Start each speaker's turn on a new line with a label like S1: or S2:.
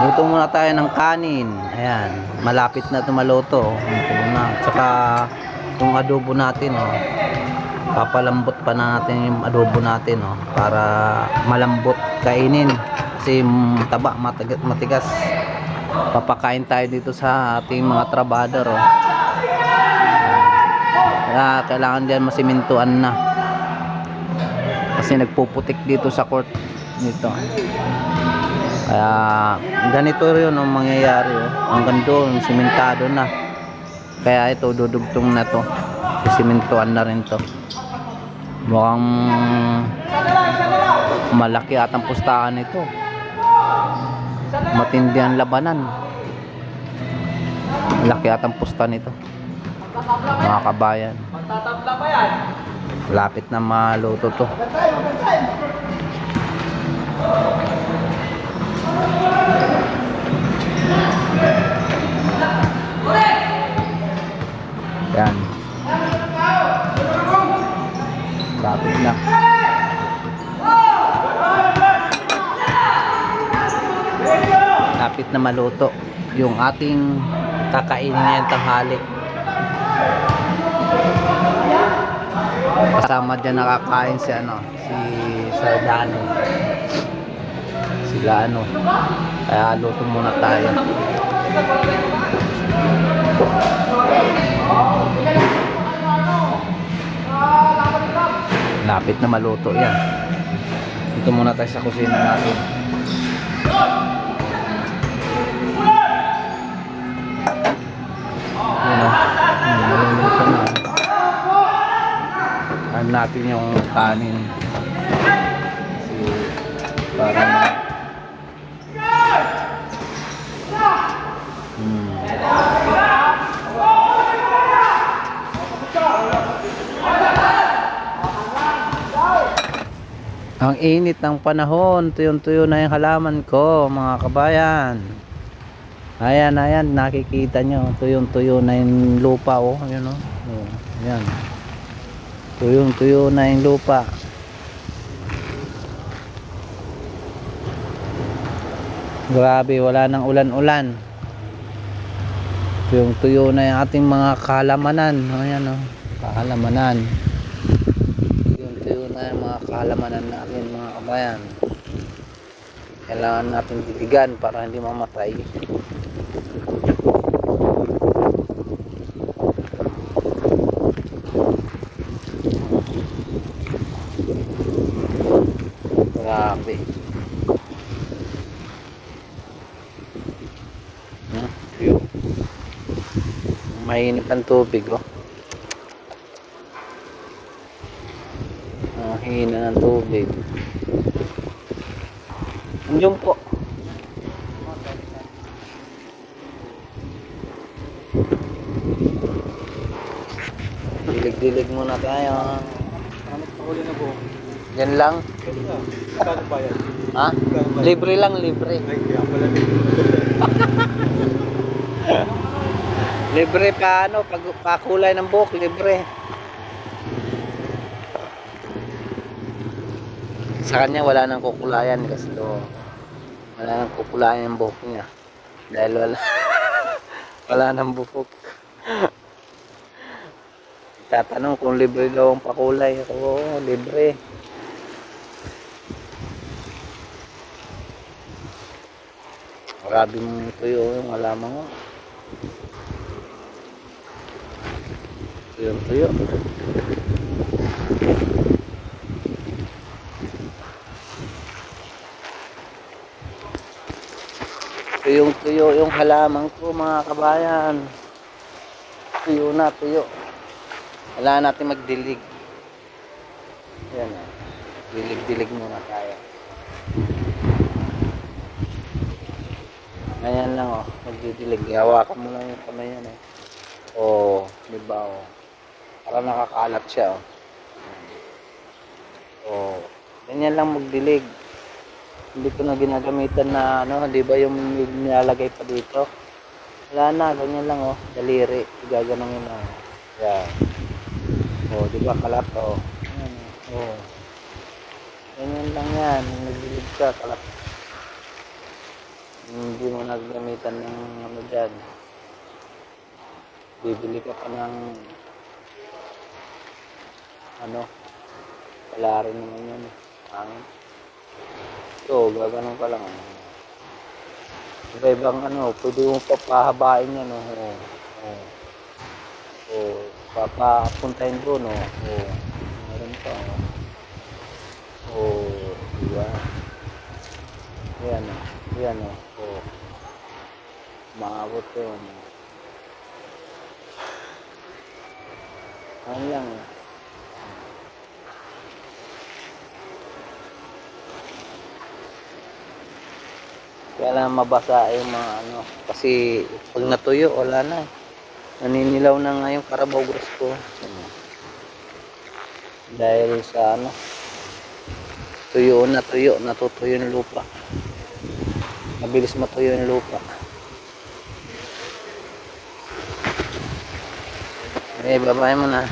S1: Luto muna tayo ng kanin. Ayan, malapit na ito maluto. Luto na. Tsaka yung adobo natin, oh. Papalambot pa natin yung adobo natin, oh, para malambot kainin. Kasi taba, matigas, matigas. Papakain tayo dito sa ating mga trabador, oh. Kaya kailangan diyan masimintuan na. Kasi nagpuputik dito sa court nito. Kaya ganito rin ang mangyayari. Oh. Hanggang doon, simentado na. Kaya ito, dudugtong na to. Simentuan na rin to. Mukhang malaki at ang pustahan ito. Matindi ang labanan. Malaki at ang pusta nito. Mga kabayan. Lapit na maluto to. Lapit na. Lapit na maluto yung ating kakainin ngayong tanghali. Kasama dyan nakakain si ano, si Sardano. Sila ano. Kaya luto muna tayo. Lapit na maluto yan. Dito muna tayo sa kusina natin. Yun o. Naluluto na. Ano natin yung kanin. Kasi para Ang init ng panahon, tuyong-tuyo na yung halaman ko, mga kabayan. Ayan, ayan, nakikita nyo, tuyong-tuyo na yung lupa, oh, ayan, oh. oh ayan. Tuyong-tuyo na yung lupa. Grabe, wala nang ulan-ulan. Tuyong-tuyo na yung ating mga kalamanan. Ayan, oh, kalamanan tuyo na yung mga kalamanan natin mga kabayan. Kailangan natin diligan para hindi mamatay. Grabe. Hmm, tuyo. mainit ang tubig oh Ang hina ng tubig. Andiyan po. Dilig-dilig muna tayo. Yan lang. Ha? Libre lang, libre. Libre pa ano, pag pakulay ng buhok, libre. Sa kanya wala nang kukulayan kasi to wala nang kukulayan ang buhok niya. Dahil wala wala nang buhok. Tatanong kung libre daw ang pakulay. Oo, libre. Grabe mong tuyo yung halaman mo. Tuyo, tuyo. Tuyong tuyo yung halaman ko mga kabayan. Tuyo na, tuyo. Wala natin magdilig. Yan ah. Dilig-dilig muna tayo. Ganyan lang oh, magdidilig. Hawakan mo lang yung kamay yan eh. Oh, di ba oh. Para nakakalat siya oh. Oh, ganyan lang magdilig. Hindi ko na ginagamitan na ano, di ba yung nilalagay pa dito? Wala na, ganyan lang oh, daliri. Gaganon yun lang. Yan. Oh, di ba kalat oh. Yan, oh. Ganyan lang yan, nagdilig ka, kalat. Hindi mo naggamitan ng ano dyan. Bibili ka pa ng ano, wala rin naman yun. Hangin. So, gaganon ka lang. Iba-ibang ano, pwede mong papahabain yan. Oh. Oo. Oo. Oo. Papapuntahin ko, no? Oo. Meron pa. Oh. Oo. Diba? Yan, oh. Yan, oh. Oo. Maabot yun. Ano lang, eh. Kaya lang mabasa yung mga ano. Kasi pag natuyo, wala na. eh. Naninilaw na nga yung Carabao grass ko. Dahil sa ano. Tuyo na tuyo. Natutuyo yung lupa. Mabilis matuyo yung lupa. Eh, babae mo na.